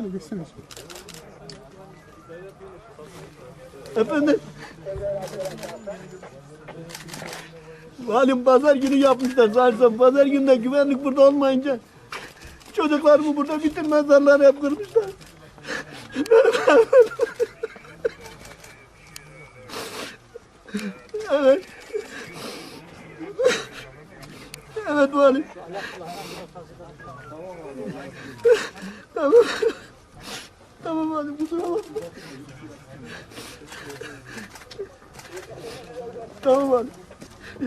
Şöyle geçsene. Efendim? Valim pazar günü yapmışlar zaten. Pazar günde güvenlik burada olmayınca çocuklarımı burada bitirmezler hep kırmışlar. evet. Evet valim. tamam. Tamam valim kusura bakma. Tamam valim.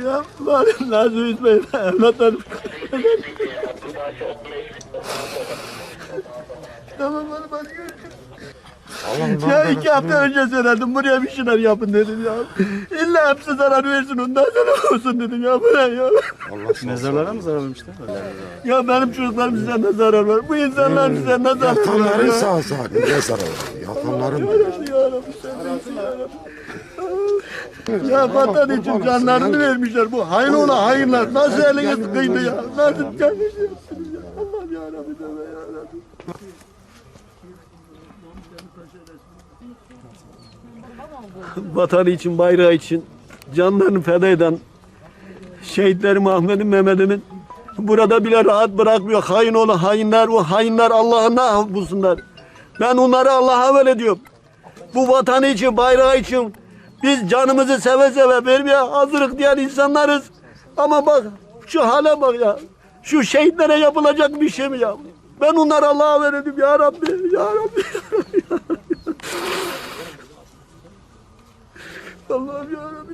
Ya valim Nazım üzmeyin evlatlarım. tamam valim hadi görüşürüz. Ya iki hafta önce söyledim buraya bir şeyler yapın dedim ya. İlla hepsi zarar versin ondan sonra olsun dedim ya. Bu ne ya? Mezarlara mı zarar vermişler? Ya benim çocuklarım size ne zarar var? Bu insanlar size ne zarar var? Yatanların ya? sağ salim ne zararı var? Yatanların Ya Rabbi, ya Rabbi, sen ya Rabbi. Ya vatan için canlarını vermişler bu. Hayır ola hayırlar. Nasıl eliniz kıydı ya? Nasıl canınızı yapsınız ya? Allah'ım ya Rabbi ya Rabbi. Vatanı için, bayrağı için canlarını feda eden şehitlerim Ahmet'in, Mehmet'imin burada bile rahat bırakmıyor. Hain oğlu hainler, o hainler Allah'ına bulsunlar. Ben onları Allah'a havale ediyorum. Bu vatanı için, bayrağı için biz canımızı seve seve vermeye hazırlık diyen insanlarız. Ama bak şu hale bak ya. Şu şehitlere yapılacak bir şey mi ya? Ben onları Allah'a havale ediyorum ya Rabbi. Ya Rabbi. Ya Rabbi. Allah'ım ya Rabbi.